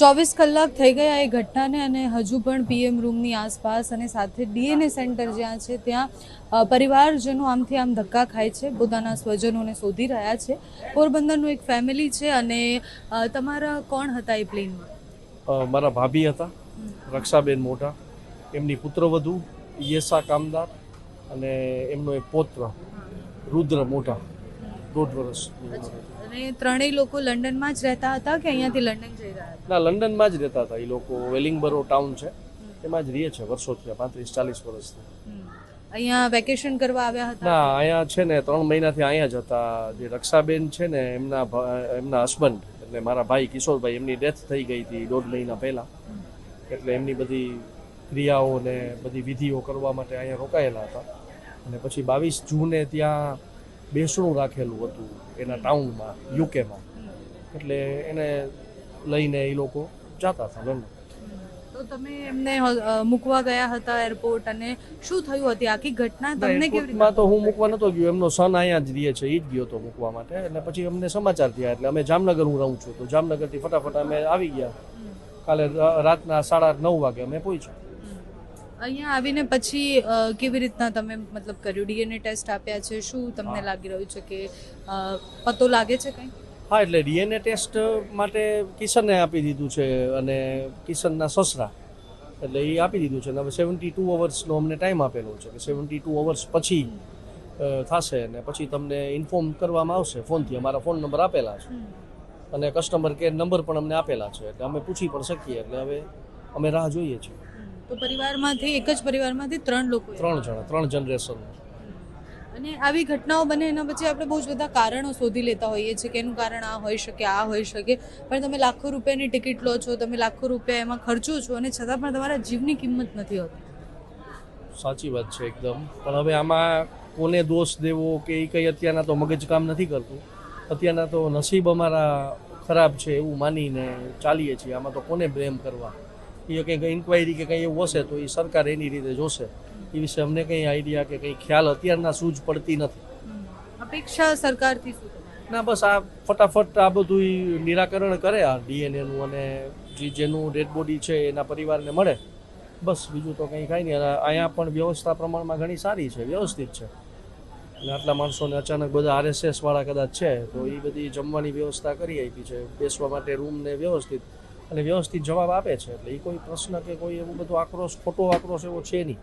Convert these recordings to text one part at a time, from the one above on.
ચોવીસ કલાક થઈ ગયા એ ઘટનાને અને હજુ પણ પીએમ રૂમની આસપાસ અને સાથે ડીએનએ સેન્ટર જ્યાં છે, ત્યાં પરિવારજનો આમથી આમ ધક્કા ખાય છે, પોતાના સ્વજનોને શોધી રહ્યા છે. પોરબંદરનું એક ફેમિલી છે અને તમારા કોણ હતા એ પ્લેનમાં મારા ભાભી હતા, રક્ષાબેન મોટા એમની પુત્રવધુ યેસા કામદાર અને એમનો એક પૌત્ર, રુદ્ર મોટા દોઢ વર્ષ અને ત્રણેય લોકો લંડનમાં જ રહેતા હતા કે અહીંયાથી લંડન જઈ રહ્યા હતા? ના લંડનમાં જ રહેતા હતા એ લોકો. વેલિંગબરો ટાઉન છે. એમાં જ રહે છે વર્ષોથી પાંત્રીસ ચાલીસ વર્ષથી. અહીંયા વેકેશન કરવા આવ્યા હતા? ના અહીંયા છે ને ત્રણ મહિનાથી અહીંયા જ હતા. જે રક્ષાબેન છે ને એમના એમના હસબન્ડ એટલે મારા ભાઈ કિશોરભાઈ એમની ડેથ થઈ ગઈ હતી દોઢ મહિના પહેલાં. એટલે એમની બધી ક્રિયાઓ ને બધી વિધિઓ કરવા માટે અહીંયા રોકાયેલા હતા. અને પછી બાવીસ જૂને ત્યાં બેસણું રાખેલું હતું એના ટાઉનમાં યુકેમાં. એટલે એને લઈને એ લોકો જતા હતા લંડન તો તમે એમને મૂકવા ગયા હતા એરપોર્ટ અને શું થયું હતી? આખી ઘટના તમને કેવી રીતે તો હું મૂકવા નતો ગયો. એમનો સન અહીંયા જ રહે છે એ જ ગયો હતો મૂકવા માટે. એટલે પછી અમને સમાચાર થયા. એટલે અમે જામનગર હું રહું છું. તો જામનગરથી ફટાફટ અમે આવી ગયા. કાલે રાતના સાડા નવ વાગે અમે પહોંચ્યા. અહીંયા આવીને પછી કેવી રીતના તમે મતલબ કર્યું? ડીએનએ ટેસ્ટ આપ્યા છે શું તમને લાગી રહ્યું છે કે પતો લાગે છે કંઈ? હા એટલે ડીએનએ ટેસ્ટ માટે કિશનને આપી દીધું છે અને કિશનના સસરા. એટલે એ આપી દીધું છે અને હવે સેવન્ટી ટુ અવર્સનો અમને ટાઈમ આપેલો છે કે સેવન્ટી ટુ અવર્સ પછી થશે અને પછી તમને ઇન્ફોર્મ કરવામાં આવશે ફોનથી. અમારા ફોન નંબર આપેલા છે. અને કસ્ટમર કેર નંબર પણ અમને આપેલા છે. એટલે અમે પૂછી પણ શકીએ. એટલે હવે અમે રાહ જોઈએ છીએ. તો પરિવારમાંથી એક જ પરિવારમાંથી ત્રણ લોકો ત્રણ જણા ત્રણ જનરેશન અને આવી ઘટનાઓ બને એના પછી આપણે બહુ જ બધા કારણો શોધી લેતા હોઈએ છીએ કે એનું કારણ આ હોઈ શકે આ હોઈ શકે. પણ તમે લાખો રૂપિયાની ટિકિટ લો છો તમે લાખો રૂપિયા એમાં ખર્ચો છો અને છતાં પણ તમારા જીવની કિંમત નથી હોતી. સાચી વાત છે એકદમ. પણ હવે આમાં કોને દોષ દેવો કે એ કંઈ અત્યારના તો મગજ કામ નથી કરતું. અત્યારના તો નસીબ અમારા ખરાબ છે એવું માનીને ચાલીએ છીએ. આમાં તો કોને બ્લેમ કરવા? એ કંઈક ઇન્ક્વાયરી કે કંઈ એવું હશે તો એ સરકાર એની રીતે જોશે. એ વિશે અમને કંઈ આઈડિયા કે કંઈ ખ્યાલ અત્યારના સૂઝ પડતી નથી. અપેક્ષા સરકારથી ના બસ આ ફટાફટ આ બધું નિરાકરણ કરે આ ડીએનએનું અને જે જેનું ડેડ બોડી છે એના પરિવારને મળે. બસ બીજું તો કંઈ કાંઈ નહીં. અહીંયા પણ વ્યવસ્થા પ્રમાણમાં ઘણી સારી છે વ્યવસ્થિત છે. અને આટલા માણસોને અચાનક બધા આરએસએસ વાળા કદાચ છે તો એ બધી જમવાની વ્યવસ્થા કરી આપી છે. બેસવા માટે રૂમ ને વ્યવસ્થિત. અને વ્યવસ્થિત જવાબ આપે છે. એટલે એ કોઈ પ્રશ્ન કે કોઈ એવું બધું આક્રોશ, ખોટો આક્રોશ એવો છે નહીં.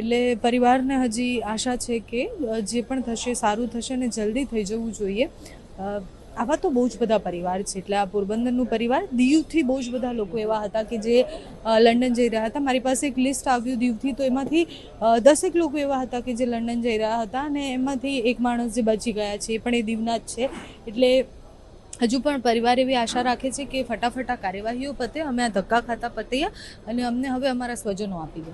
એટલે પરિવારને હજી આશા છે કે જે પણ થશે, સારું થશે અને જલ્દી થઈ જવું જોઈએ. આવા તો બહુ જ બધા પરિવાર છે. એટલે આ પોરબંદરનું પરિવાર, દીવથી બહુ જ બધા લોકો એવા હતા કે જે લંડન જઈ રહ્યા હતા. મારી પાસે એક લિસ્ટ આવ્યું દીવથી, તો એમાંથી દસેક લોકો એવા હતા કે જે લંડન જઈ રહ્યા હતા અને એમાંથી એક માણસ જે બચી ગયા છે, એ પણ એ દીવના જ છે. એટલે હજુ પણ પરિવાર એવી આશા રાખે છે કે ફટાફટ આ કાર્યવાહીઓ પતે, અમે આ ધક્કા ખાતા પતૈયા અને અમને હવે અમારા સ્વજનો આપી દે.